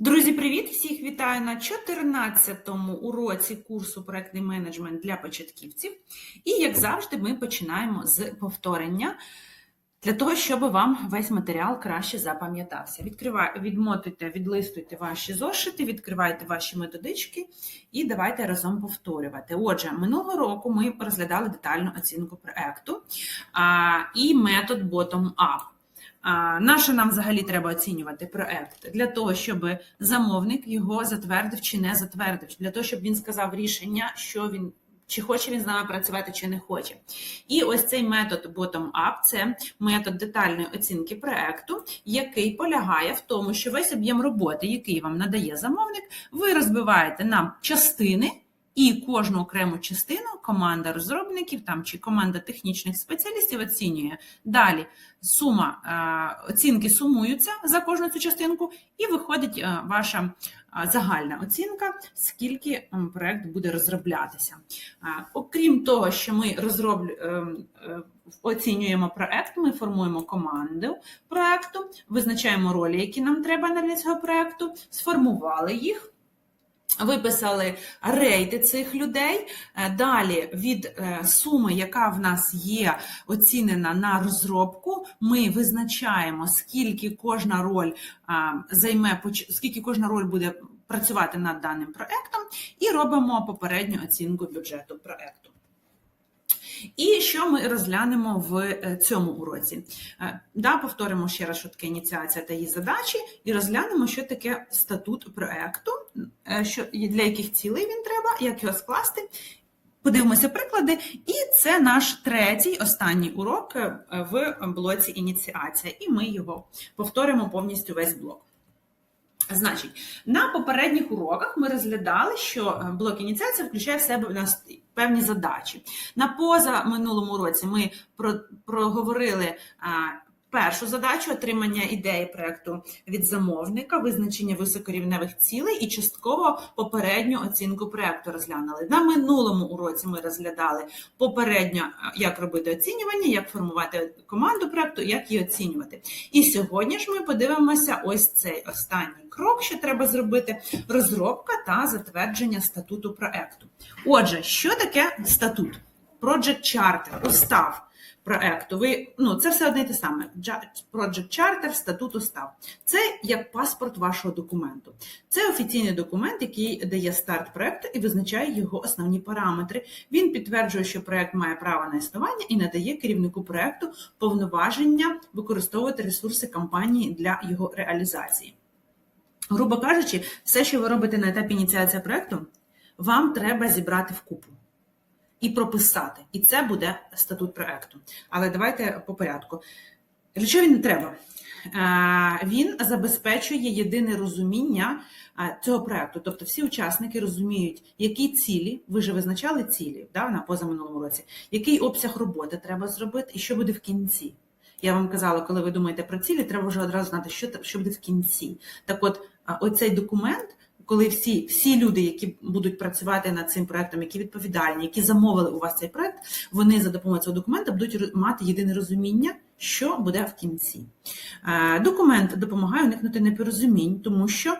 Друзі, привіт! Всіх вітаю на 14-му уроці курсу проектний менеджмент для початківців. І, як завжди, ми починаємо з повторення для того, щоб вам весь матеріал краще запам'ятався. Відмотуйте, відлистуйте ваші зошити, відкривайте ваші методички і давайте разом повторювати. Отже, минулого року ми розглядали детальну оцінку проекту і метод bottom-up. А, На нам взагалі треба оцінювати проект? Для того, щоб замовник його затвердив чи не затвердив, для того, щоб він сказав рішення, що він. Чи хоче він з нами працювати, чи не хоче. І ось цей метод bottom-up – це метод детальної оцінки проекту, який полягає в тому, що весь об'єм роботи, який вам надає замовник, ви розбиваєте на частини, і кожну окрему частину команда розробників там чи команда технічних спеціалістів оцінює. Далі сума е, оцінки сумуються за кожну цю частинку, і виходить е, ваша е, загальна оцінка, скільки проект буде розроблятися. Окрім того, що ми розроблю, оцінюємо проект, ми формуємо команду проекту, визначаємо ролі, які нам треба для цього проекту, сформували їх. Виписали рейти цих людей. Е, Далі від е, суми, яка в нас є оцінена на розробку, ми визначаємо, скільки кожна роль займе, скільки кожна роль буде працювати над даним проектом, і робимо попередню оцінку бюджету проекту. І що ми розглянемо в е, цьому уроці? Е, Да, повторимо ще раз, що таке ініціація та її задачі, і розглянемо, що таке статут проекту, е, що для яких цілей він треба, як його скласти. Подивимося приклади, і це наш третій останній урок в блоці ініціація, і ми його повторимо повністю весь блок. Значить, на попередніх уроках ми розглядали, що е, блок ініціація включає в себе нас певні задачі. На поза минулому році ми про, проговорили першу задачу отримання ідеї проекту від замовника, визначення високорівневих цілей і частково попередню оцінку проекту розглянули. На минулому уроці ми розглядали попередньо, як робити оцінювання, як формувати команду проекту, як її оцінювати. І сьогодні ж ми подивимося ось цей останній крок, що треба зробити: розробка та затвердження статуту проекту. Отже, що таке статут? Project Charter, устав проекту. Ви, ну, це все одне і те саме. Project Charter, статут устав. Це як паспорт вашого документу. Це офіційний документ, який дає старт проекту і визначає його основні параметри. Він підтверджує, що проект має право на існування і надає керівнику проекту повноваження використовувати ресурси компанії для його реалізації. Грубо кажучи, все, що ви робите на етапі ініціації проекту, вам треба зібрати вкупу і прописати. І це буде статут проекту. Але давайте по порядку. Чого він треба? Е, Він забезпечує єдине розуміння е, цього проекту. Тобто всі учасники розуміють, які цілі, ви вже визначали цілі да, на позаминулому році, який обсяг роботи треба зробити і що буде в кінці. Я вам казала, коли ви думаєте про цілі, треба вже одразу знати, що, що буде в кінці. Так от, оцей документ, коли всі, всі люди, які будуть працювати над цим проектом, які відповідальні, які замовили у вас цей проект, вони за допомогою цього документа будуть мати єдине розуміння, що буде в кінці. Е, Документ допомагає уникнути непорозумінь, тому що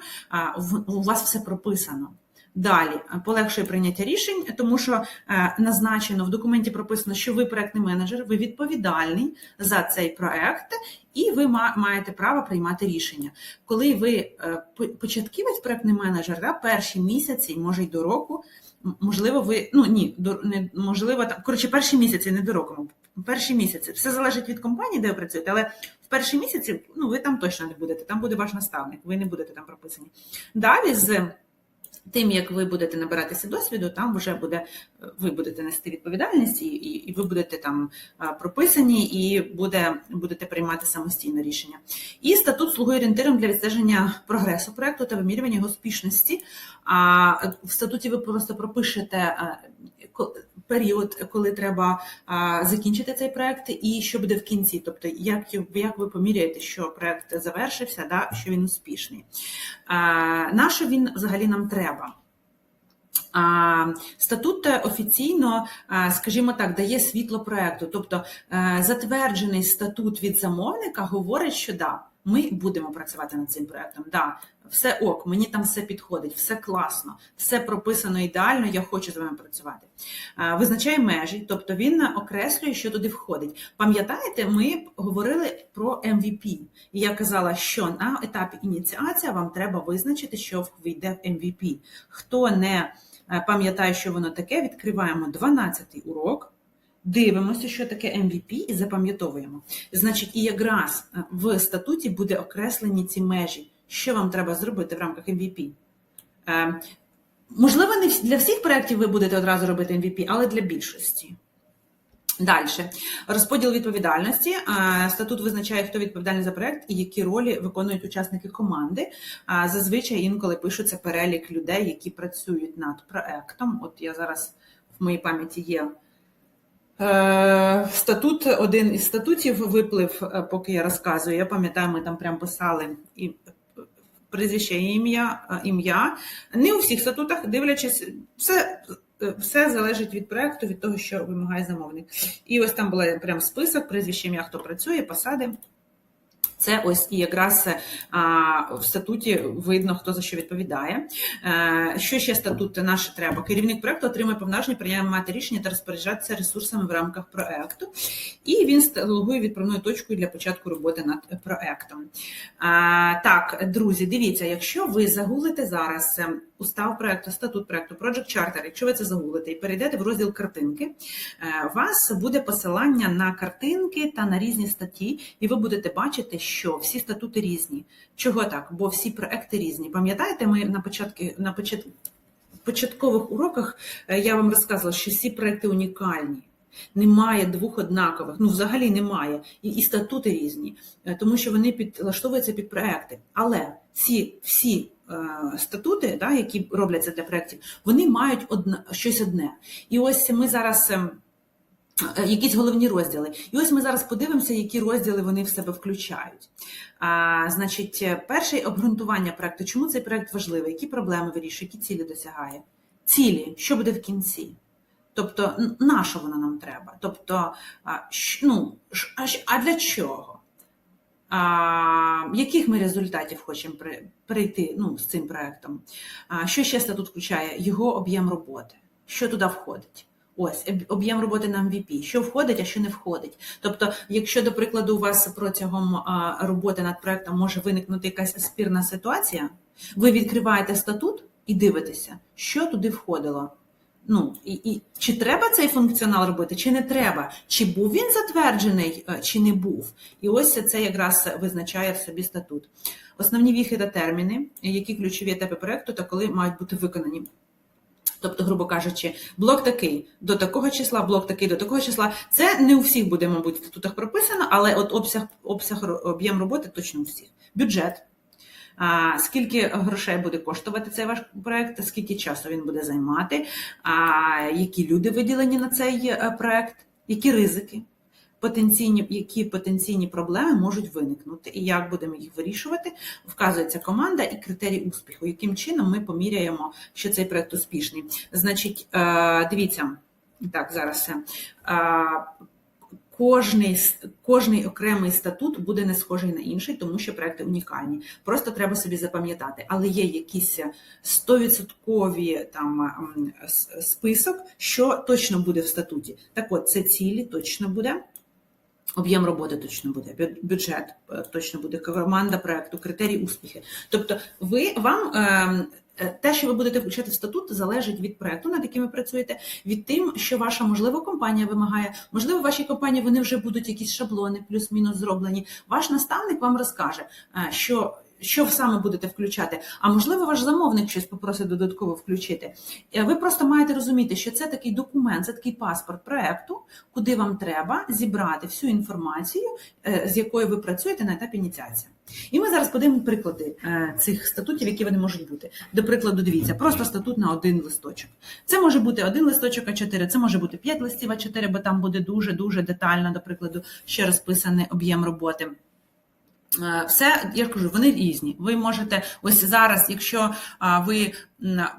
у вас все прописано. Далі полегшує прийняття рішень, тому що е, назначено в документі прописано, що ви проектний менеджер, ви відповідальний за цей проект, і ви ма- маєте право приймати рішення. Коли ви е, початківець проектний менеджер, да, перші місяці, може й до року, можливо, ви ну ні, до не можливо там коротше, перші місяці, не до року. Перші місяці все залежить від компанії, де ви працюєте, але в перші місяці ну ви там точно не будете. Там буде ваш наставник, ви не будете там прописані. Далі з тим, як ви будете набиратися досвіду, там вже буде ви будете нести відповідальність, і, і, і ви будете там прописані, і буде, будете приймати самостійно рішення. І статут слугує орієнтиром для відстеження прогресу проекту та вимірювання його успішності. А в статуті ви просто пропишете ко- період, коли треба закінчити цей проект, і що буде в кінці. Тобто, як, як ви поміряєте, що проект завершився, да, що він успішний. На що він взагалі нам треба? Статут офіційно, скажімо так, дає світло проекту. Тобто е, затверджений статут від замовника говорить, що да, Ми будемо працювати над цим проектом. Да, все ок, мені там все підходить, все класно, все прописано ідеально. Я хочу з вами працювати. Визначає межі, тобто він окреслює, що туди входить. Пам'ятаєте, ми говорили про MVP. І я казала, що на етапі ініціація вам треба визначити, що війде в MVP. Хто не е, пам'ятає, що воно таке, відкриваємо 12-й урок. Дивимося, що таке MVP, і запам'ятовуємо. Значить, і якраз е, в статуті буде окреслені ці межі. Що вам треба зробити в рамках MVP? Е, можливо, не для всіх проєктів ви будете одразу робити MVP, але для більшості. Далі. Розподіл відповідальності. Е, Статут визначає, хто відповідальний за проєкт і які ролі виконують учасники команди. Зазвичай інколи пишуться перелік людей, які працюють над проєктом. От я зараз в моїй пам'яті є Статут, один із статутів виплив, е, поки я розказую. Я пам'ятаю, ми там прям писали і е, прізвище і ім'я, е, ім'я. Не у всіх статутах, дивлячись, все, е, все залежить від проекту, від того, що вимагає замовник. І ось там був прям список, прізвище ім'я, хто працює, посади. Це ось і якраз а, в статуті видно, хто за що відповідає. Е, що ще статут наш треба? Керівник проекту отримує повноваження приймати рішення та розпоряджатися ресурсами в рамках проекту, і він логує відправною точкою для початку роботи над проектом. А, так, друзі, дивіться, якщо ви загуглите зараз е, устав проекту, статут проекту, Project Charter, якщо ви це загуглите і перейдете в розділ картинки, е, у вас буде посилання на картинки та на різні статті, і ви будете бачити, що всі статути різні. Чого так? Бо всі проекти різні. Пам'ятаєте, ми на початку на почат... початкових уроках е, я вам розказувала, що всі проекти унікальні. Немає двох однакових, ну взагалі немає, і, і статути різні, е, тому що вони підлаштовуються під проекти. Але ці всі статути, да, які робляться для проєктів, вони мають одна, щось одне. І ось ми зараз. ем, е, Якісь головні розділи. І ось ми зараз подивимося, які розділи вони в себе включають. А, значить, е, перше обґрунтування проекту. Чому цей проект важливий? Які проблеми вирішує, які цілі досягає? Цілі, що буде в кінці? Тобто, на що воно нам треба? Тобто, а, ну, а, а для чого? А, яких ми результатів хочемо при- прийти ну, з цим проектом? А, що ще статут включає? Його об'єм роботи. Що туди входить? Ось об'єм роботи на MVP. Що входить, а що не входить. Тобто, якщо, до прикладу, у вас протягом роботи над проектом може виникнути якась спірна ситуація, ви відкриваєте статут і дивитеся, що туди входило. Ну і, і чи треба цей функціонал робити, чи не треба, чи був він затверджений, е, чи не був. І ось це якраз визначає в собі статут. Основні віхи та терміни, які ключові етапи проекту та коли мають бути виконані. Тобто, грубо кажучи, блок такий до такого числа, блок такий до такого числа. Це не у всіх буде, мабуть, в статутах прописано, але от обсяг, обсяг об'єм роботи точно у всіх. Бюджет. Скільки грошей буде коштувати цей ваш проект, скільки часу він буде займати, які люди виділені на цей е, проект, які ризики, потенційні, які потенційні проблеми можуть виникнути, і як будемо їх вирішувати, вказується команда і критерії успіху, яким чином ми поміряємо, що цей проект успішний. Значить, е, дивіться, так, зараз. Е, Кожний, кожний окремий статут буде не схожий на інший, тому що проекти унікальні. Просто треба собі запам'ятати. Але є якісь 100% там список, що точно буде в статуті. Так от, це цілі точно буде. Об'єм роботи точно буде, бюджет е, точно буде, команда проекту, критерії успіхи. Тобто, ви вам ем, те, що ви будете включати в статут, залежить від проекту, над яким ви працюєте, від тим, що ваша можливо компанія вимагає. Можливо, в вашій компанії вони вже будуть якісь шаблони, плюс-мінус зроблені. Ваш наставник вам розкаже, е, що. Що саме будете включати? А можливо, ваш замовник щось попросить додатково включити. Е, Ви просто маєте розуміти, що це такий документ, це такий паспорт проекту, куди вам треба зібрати всю інформацію, е, з якою ви працюєте на етапі ініціації. І ми зараз подивимо приклади е, цих статутів, які вони можуть бути. До прикладу, дивіться, просто статут на один листочок. Це може бути один листочок А4, це може бути 5 листів А4, бо там буде дуже-дуже детально, до прикладу, ще розписаний об'єм роботи. Е, Все, я кажу, вони різні. Ви можете ось зараз, якщо ви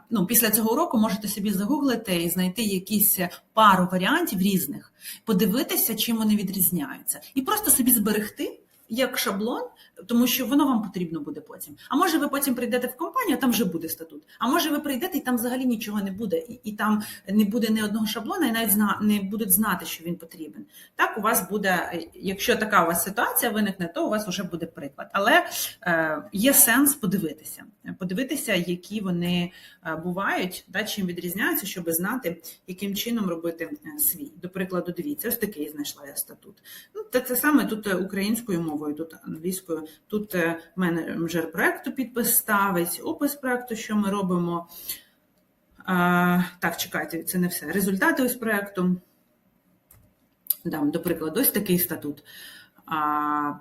ну, після цього уроку можете собі загуглити і знайти якісь пару варіантів різних, подивитися, чим вони відрізняються, і просто собі зберегти як шаблон тому що воно вам потрібно буде потім. А може, ви потім прийдете в компанію, а там вже буде статут. А може, ви прийдете і там взагалі нічого не буде, і, і там не буде ні одного шаблона, і навіть зна, не будуть знати, що він потрібен. Так, у вас буде, якщо така у вас ситуація виникне, то у вас вже буде приклад. Але е, є сенс подивитися, подивитися, які вони е, бувають, да, чим відрізняються, щоб знати, яким чином робити е, свій. До прикладу, дивіться, ось такий знайшла я статут. Ну, це, це саме тут українською мовою, тут англійською, тут е, менеджер проекту підпис ставить, опис проекту, що ми робимо. А, так, чекайте, це не все. Результати ось проекту. Дам, до прикладу, ось такий статут. А,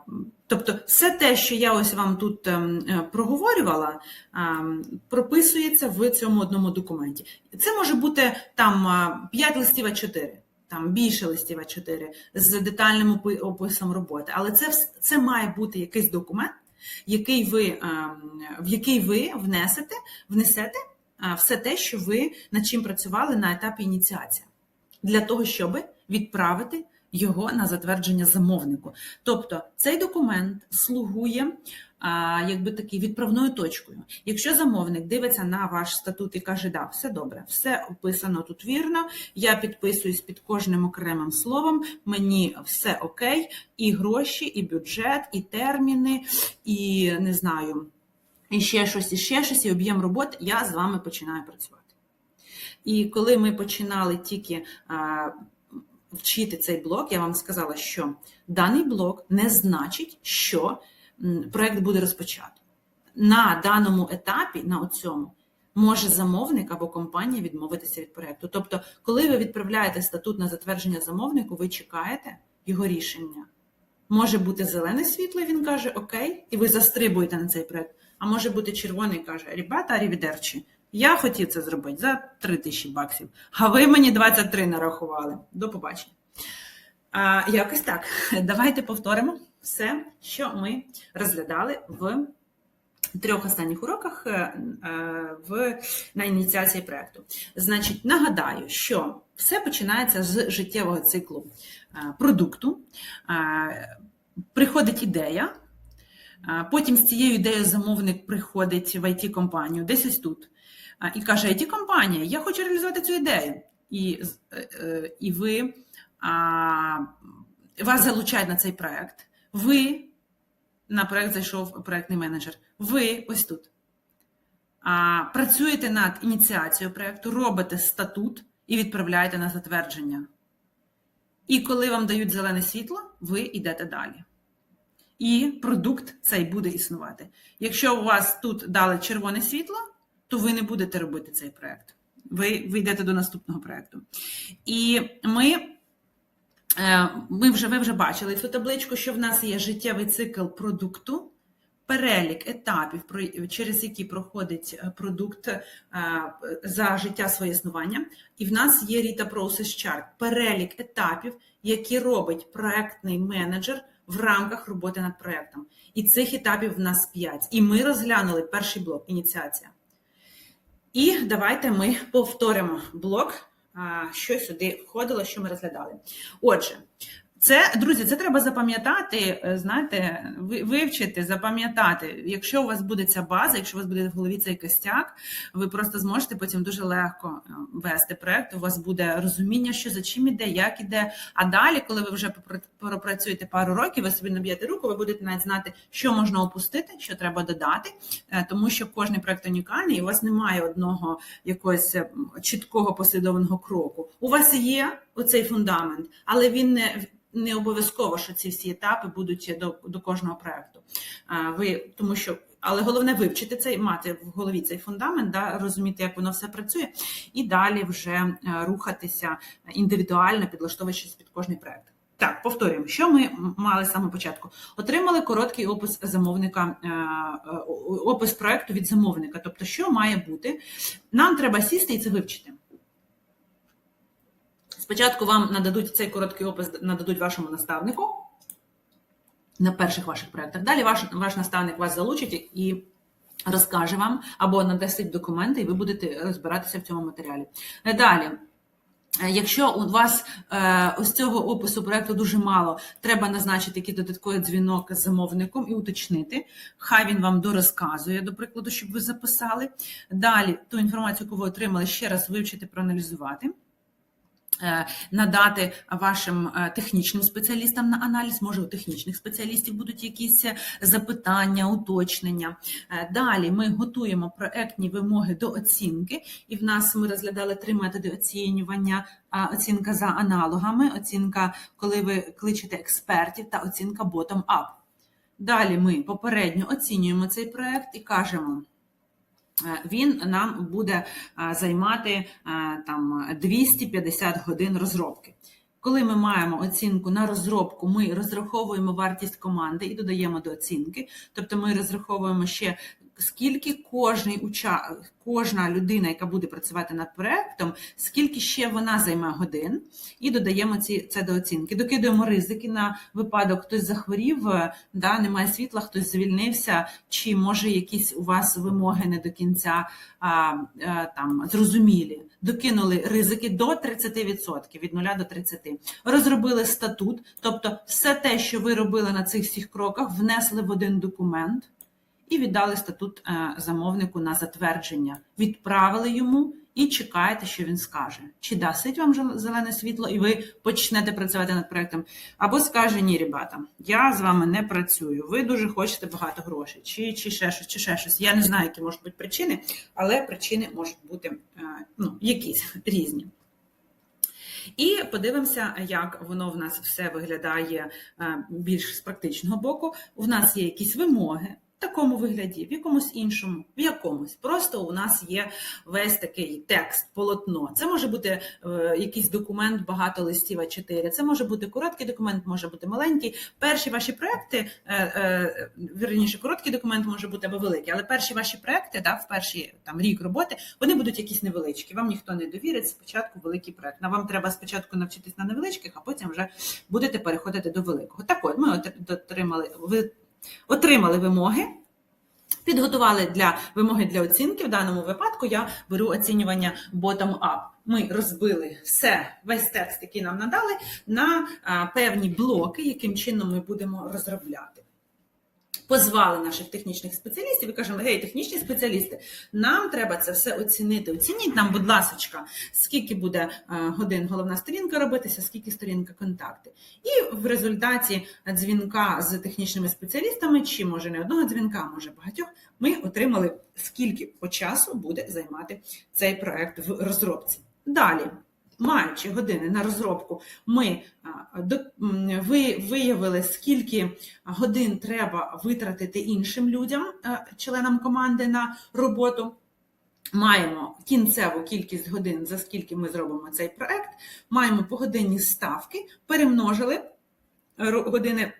тобто, все те, що я ось вам тут ем, е, проговорювала, ем, прописується в цьому одному документі. Це може бути там 5 листів А4, там більше листів А4 з детальним описом роботи. Але це, це має бути якийсь документ, який ви, ем, в який ви внесете, внесете все те, що ви над чим працювали на етапі ініціації, для того, щоб відправити його на затвердження замовнику. Тобто цей документ слугує якби такий відправною точкою. Якщо замовник дивиться на ваш статут і каже, да, все добре, все описано тут вірно, я підписуюсь під кожним окремим словом, мені все окей, і гроші, і бюджет, і терміни, і не знаю, і ще щось, і ще щось, і об'єм роботи, я з вами починаю працювати. І коли ми починали тільки вчити цей блок, я вам сказала, що даний блок не значить, що проект буде розпочато. На даному етапі, на цьому, може замовник або компанія відмовитися від проекту. Тобто, коли ви відправляєте статут на затвердження замовнику, ви чекаєте його рішення. Може бути зелене світло, він каже Окей, і ви застрибуєте на цей проект. А може бути червоний каже: Ребята, арівідерчі, я хотів це зробити за 3 тисячі баксів, а ви мені 23 нарахували. До побачення. А, якось так. Давайте повторимо все, що ми розглядали в трьох останніх уроках е, е, в, на ініціації проєкту. Значить, нагадаю, що все починається з життєвого циклу е, продукту. Приходить ідея, потім з цією ідеєю замовник приходить в it компанію десь ось тут, і каже: it компанія я хочу реалізувати цю ідею. І, і ви вас залучають на цей проект. Ви на проект зайшов проектний менеджер. Ви ось тут. А, працюєте над ініціацією проекту, робите статут і відправляєте на затвердження. І коли вам дають зелене світло, ви йдете далі. І продукт цей буде існувати. Якщо у вас тут дали червоне світло, то ви не будете робити цей проект. Ви, ви йдете до наступного проекту. І ми, ми вже, ви вже бачили цю табличку, що в нас є життєвий цикл продукту, перелік етапів, через які проходить е, продукт е, за життя своє існування. І в нас є Rita Process Chart, перелік етапів, які робить проектний менеджер в рамках роботи над проектом. І цих етапів в нас 5. І ми розглянули перший блок ініціація. І давайте ми повторимо блок, що сюди входило, що ми розглядали. Отже, це, друзі, це треба запам'ятати, е, знаєте, ви- вивчити, запам'ятати. Якщо у вас буде ця база, якщо у вас буде в голові цей костяк, ви просто зможете потім дуже легко е, вести проект. У вас буде розуміння, що за чим іде, як іде. А далі, коли ви вже пропрацюєте пару років, ви собі наб'єте руку, ви будете навіть знати, що можна опустити, що треба додати, е, тому що кожний проект унікальний, і у вас немає одного якогось чіткого послідовного кроку. У вас є оцей фундамент, але він не. Не обов'язково, що ці всі етапи будуть до, до кожного проекту. А, Ви тому, що але головне вивчити цей, мати в голові цей фундамент, да, розуміти, як воно все працює, і далі вже е, рухатися індивідуально, підлаштовуючись під кожний проект. Так, повторюємо, що ми мали з початку. Отримали короткий опис замовника, е, е, опис проекту від замовника. Тобто, що має бути? Нам треба сісти і це вивчити. Спочатку вам нададуть цей короткий опис, нададуть вашому наставнику на перших ваших проєктах. Далі ваш, ваш наставник вас залучить і розкаже вам або надасить документи, і ви будете розбиратися в цьому матеріалі. Далі. Якщо у вас е, ось цього опису проекту дуже мало, треба назначити який додатковий дзвінок з замовником і уточнити. Хай він вам дорозказує, до прикладу, щоб ви записали. Далі ту інформацію, яку ви отримали, ще раз вивчити, проаналізувати. Е, Надати вашим е, технічним спеціалістам на аналіз, може у технічних спеціалістів будуть якісь е, запитання, уточнення. Далі ми готуємо проектні вимоги до оцінки, і в нас ми розглядали три методи оцінювання: оцінка за аналогами, оцінка, коли ви кличете експертів, та оцінка bottom-up. Далі ми попередньо оцінюємо цей проект і кажемо. Е, Він нам буде е, займати е, там 250 годин розробки. Коли ми маємо оцінку на розробку, ми розраховуємо вартість команди і додаємо до оцінки. Тобто ми розраховуємо ще скільки кожний уча... кожна людина, яка буде працювати над проектом, скільки ще вона займе годин, і додаємо ці це до оцінки. Докидуємо ризики на випадок, хтось захворів, е, да, немає світла, хтось звільнився, чи може якісь у вас вимоги не до кінця а, а, там зрозумілі. Докинули ризики до 30%, від 0 до 30. Розробили статут, тобто все те, що ви робили на цих всіх кроках, внесли в один документ і віддали статут е, замовнику на затвердження. Відправили йому і чекаєте, що він скаже. Чи дасить вам зелене світло, і ви почнете працювати над проектом, або скаже: ні, ребята, я з вами не працюю. Ви дуже хочете багато грошей, чи, чи ще щось, чи ще щось. Я не знаю, які можуть бути причини, але причини можуть бути е, ну, якісь різні. І подивимося, як воно в нас все виглядає е, більш з практичного боку. У нас є якісь вимоги. Такому вигляді, в якомусь іншому, в якомусь. Просто у нас є весь такий текст, полотно. Це може бути е, якийсь документ, багато листів А4. Це може бути короткий документ, може бути маленький. Перші ваші проекти, е, е, вірніше, короткий документ може бути або великий, але перші ваші проекти, да, в перший там рік роботи, вони будуть якісь невеличкі. Вам ніхто не довірить спочатку великий проект. На вам треба спочатку навчитись на невеличких, а потім вже будете переходити до великого. Так от ми от- отримали ви отримали вимоги. Підготували для вимоги для оцінки. В даному випадку я беру оцінювання bottom-up. Ми розбили все, весь текст, який нам надали, на певні блоки, яким чином ми будемо розробляти. Позвали наших технічних спеціалістів і кажемо: гей, технічні спеціалісти, нам треба це все оцінити. Оцініть нам, будь ласка, скільки буде е, годин головна сторінка робитися, скільки сторінка контакти. І в результаті дзвінка з технічними спеціалістами, чи може не одного дзвінка, може багатьох, ми отримали, скільки по часу буде займати цей проект в розробці. Далі. Маючи години на розробку, ми виявили, скільки годин треба витратити іншим людям, е, членам команди на роботу. Маємо кінцеву кількість годин, за скільки ми зробимо цей проект. Маємо погодинні ставки, перемножили години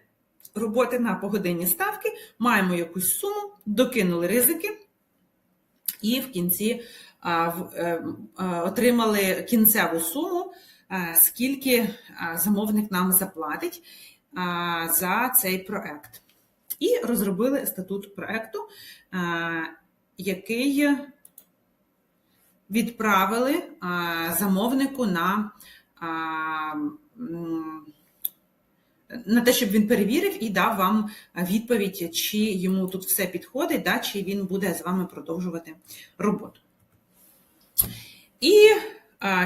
роботи на погодинні ставки, маємо якусь суму, докинули ризики, і в кінці е, е, отримали кінцеву суму, е, скільки а, замовник нам заплатить за цей проект. І розробили статут проекту, е, який відправили замовнику на, на те, щоб він перевірив і дав вам відповідь, чи йому тут все підходить, да, чи він буде з вами продовжувати роботу. І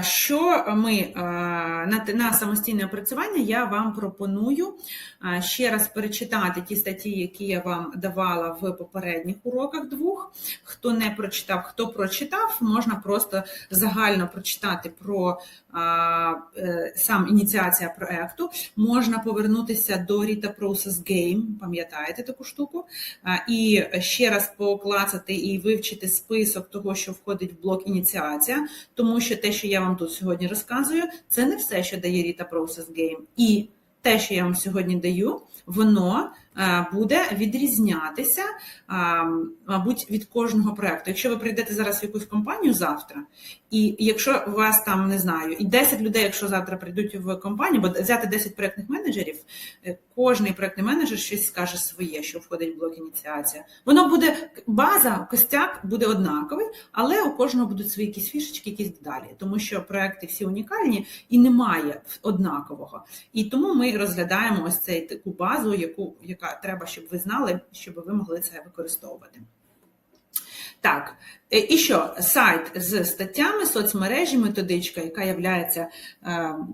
що ми на, на самостійне опрацювання я вам пропоную ще раз перечитати ті статті, які я вам давала в попередніх уроках двох. Хто не прочитав, хто прочитав, можна просто загально прочитати про е, сам ініціація проекту. Можна повернутися до Rita Process Game, пам'ятаєте таку штуку, і ще раз поклацати і вивчити список того, що входить в блок ініціація, тому що те, що я вам тут сьогодні розказую, це не все, що дає Rita Process Game. І те, що я вам сьогодні даю, воно буде відрізнятися, мабуть, від кожного проекту. Якщо ви прийдете зараз в якусь компанію завтра, і якщо у вас там не знаю, і 10 людей, якщо завтра прийдуть в компанію, бо взяти 10 проектних менеджерів, е, кожний проектний менеджер щось скаже своє, що входить в блок ініціація. Воно буде база, костяк буде однаковий, але у кожного будуть свої якісь фішечки, якісь деталі, тому що проекти всі унікальні і немає однакового. І тому ми розглядаємо ось цей таку базу, яку яка треба, щоб ви знали, щоб ви могли це використовувати. Так, е, і що сайт з статтями, соцмережі, методичка, яка є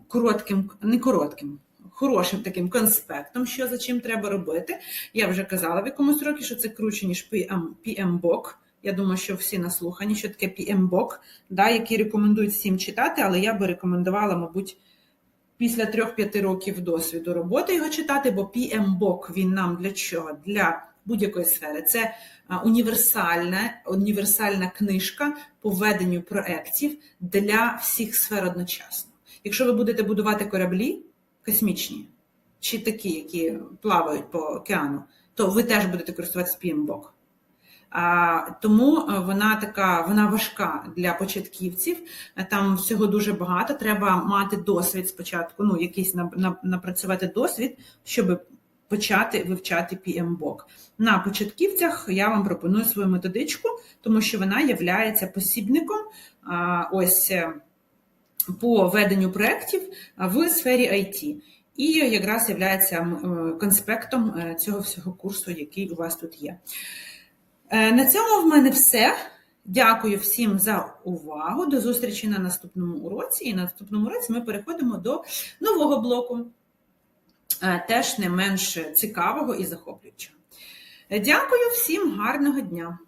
коротким, не коротким, хорошим таким конспектом, що за чим треба робити. Я вже казала в якомусь році, що це круче, ніж PM, PMBOK. Я думаю, що всі наслухані, що таке PMBOK, да, які рекомендують всім читати, але я би рекомендувала, мабуть, після 3-5 років досвіду роботи його читати, бо PMBOK він нам для чого? Для будь-якої сфери. Це універсальна, універсальна книжка по веденню проєктів для всіх сфер одночасно. Якщо ви будете будувати кораблі космічні, чи такі, які плавають по океану, то ви теж будете користуватися PMBOK. Тому вона така, вона важка для початківців. Там всього дуже багато. Треба мати досвід спочатку, ну якийсь напрацювати досвід, щоб почати вивчати PMBOK. На початківцях я вам пропоную свою методичку, тому що вона є посібником ось е, по веденню проєктів в сфері IT. І якраз є конспектом е, цього всього курсу, який у вас тут є. Е, на цьому в мене все. Дякую всім за увагу. До зустрічі на наступному уроці. І на наступному уроці ми переходимо до нового блоку, е, теж не менш цікавого і захоплюючого. Дякую всім гарного дня!